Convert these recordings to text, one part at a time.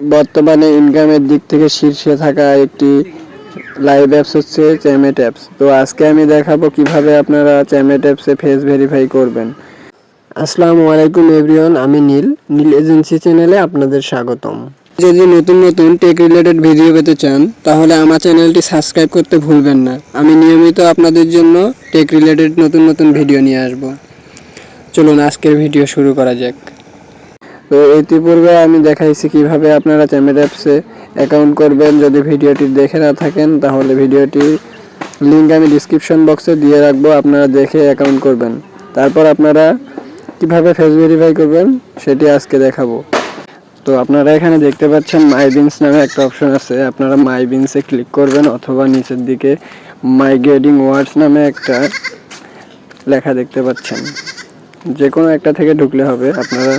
বর্তমানে ইনকামের দিক থেকে শীর্ষে থাকা একটি লাইভ অ্যাপস হচ্ছে চ্যামেট অ্যাপস তো আজকে আমি দেখাবো কীভাবে আপনারা চ্যামেট অ্যাপসে ফেস ভেরিফাই করবেন। আসসালামু আলাইকুম এভরিওয়ান আমি নীল। নীল এজেন্সি চ্যানেলে আপনাদের স্বাগতম। যদি নতুন নতুন টেক রিলেটেড ভিডিও পেতে চান, তাহলে আমার চ্যানেলটি সাবস্ক্রাইব করতে ভুলবেন না। আমি নিয়মিত আপনাদের জন্য টেক রিলেটেড নতুন নতুন ভিডিও নিয়ে আসব। চলুন আজকের ভিডিও শুরু করা যাক। তো ইতিপূর্বে আমি দেখাইছি কীভাবে আপনারা চ্যামেট অ্যাপসে অ্যাকাউন্ট করবেন। যদি ভিডিওটি দেখে না থাকেন, তাহলে ভিডিওটি লিঙ্ক আমি ডিসক্রিপশন বক্সে দিয়ে রাখব, আপনারা দেখে অ্যাকাউন্ট করবেন। তারপর আপনারা কীভাবে ফেস ভেরিফাই করবেন, সেটি আজকে দেখাবো। তো আপনারা এখানে দেখতে পাচ্ছেন মাই বিনস নামে একটা অপশন আছে। আপনারা মাই বিনসে ক্লিক করবেন, অথবা নিচের দিকে মাই গেডিং ওয়ার্ডস নামে একটা লেখা দেখতে পাচ্ছেন। যে কোনো একটা থেকে ঢুকলে হবে। আপনারা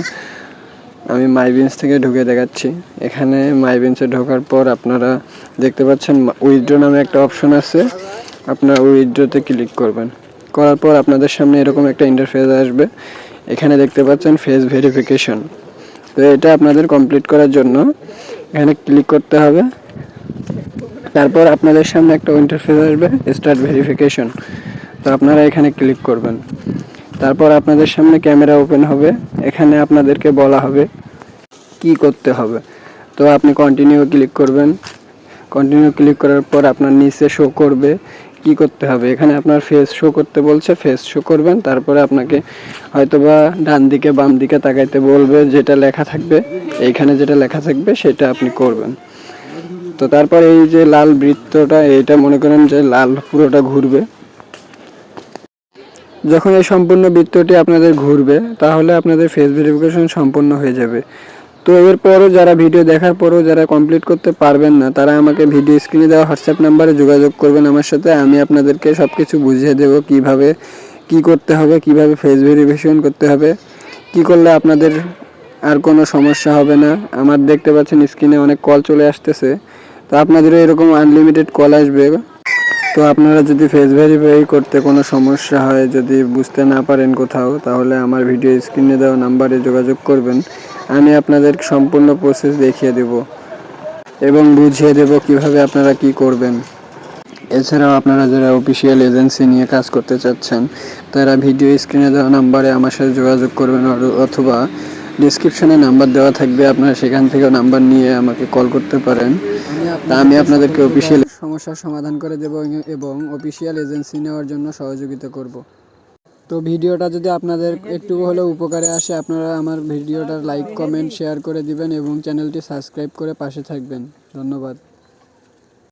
আমি মাই বিনস থেকে ঢুকে দেখাচ্ছি। এখানে মাই বিনসে ঢোকার পর আপনারা দেখতে পাচ্ছেন উইথড্র নামে একটা অপশন আছে। আপনারা উইথড্রোতে ক্লিক করবেন। করার পর আপনাদের সামনে এরকম একটা ইন্টারফেস আসবে। এখানে দেখতে পাচ্ছেন ফেস ভেরিফিকেশন তো এটা আপনাদের কমপ্লিট করার জন্য এখানে ক্লিক করতে হবে। তারপর আপনাদের সামনে একটা ইন্টারফেস আসবে স্টার্ট ভেরিফিকেশন তো আপনারা এখানে ক্লিক করবেন। তারপর আপনাদের সামনে ক্যামেরা ওপেন হবে। এখানে আপনাদেরকে বলা হবে কি করতে হবে? তো আপনি কন্টিনিউ ক্লিক করবেন। কন্টিনিউ ক্লিক করার পর আপনার নিচে শো করবে কি করতে হবে। এখানে আপনার ফেস শো করতে বলছে ফেস শো করবেন, তারপরে আপনাকে হয়তোবা ডান দিকে বাম দিকে তাকাইতে বলবে যেটা লেখা থাকবে। এইখানে যেটা লেখা থাকবে, সেটা আপনি করবেন। তো তারপর এই যে লাল বৃত্তটা, এটা মনে করেন যে লাল পুরোটা ঘুরবে। যখন এই সম্পূর্ণ বৃত্তটি আপনাদের ঘুরবে, তাহলে আপনাদের ফেস ভেরিফিকেশন সম্পূর্ণ হয়ে যাবে। তো এরপরও যারা ভিডিও দেখার পরও যারা কমপ্লিট করতে পারবেন না, তারা আমাকে ভিডিও স্ক্রিনে দেওয়া হোয়াটসঅ্যাপ নাম্বারে যোগাযোগ করবেন আমার সাথে। আমি আপনাদেরকে সব কিছু বুঝিয়ে দেবো কীভাবে কি করতে হবে, কীভাবে ফেস ভেরিফিকেশন করতে হবে। কি করলে আপনাদের আর কোনো সমস্যা হবে না। আমার দেখতে পাচ্ছেন স্ক্রিনে অনেক কল চলে আসতেছে। তো আপনাদেরও এরকম আনলিমিটেড কল আসবে। তো আপনারা যদি ফেস ভেরিফাই করতে কোনো সমস্যা হয়, যদি বুঝতে না পারেন কোথাও, তাহলে আমার ভিডিও স্ক্রিনে দেওয়া নাম্বারে যোগাযোগ করবেন। আমি আপনাদের সম্পূর্ণ প্রসেস দেখিয়ে দেব এবং বুঝিয়ে দেব কীভাবে আপনারা কি করবেন। এছাড়াও আপনারা যারা অফিসিয়াল এজেন্সি নিয়ে কাজ করতে চাচ্ছেন, তারা ভিডিও স্ক্রিনে দেওয়া নাম্বারে আমার সাথে যোগাযোগ করবেন অথবা ডিসক্রিপশনে নাম্বার দেওয়া থাকবে, আপনারা সেখান থেকে নাম্বার নিয়ে আমাকে কল করতে পারেন। তা আমি আপনাদেরকে অফিসিয়াল সমস্যার সমাধান করে দেব এবং অফিসিয়াল এজেন্সি নেওয়ার জন্য সহযোগিতা করব। তো ভিডিওটা যদি আপনাদের একটু হলেও উপকারে আসে আপনারা আমার ভিডিওটা লাইক কমেন্ট শেয়ার করে দিবেন এবং চ্যানেলটি সাবস্ক্রাইব করে পাশে থাকবেন। ধন্যবাদ।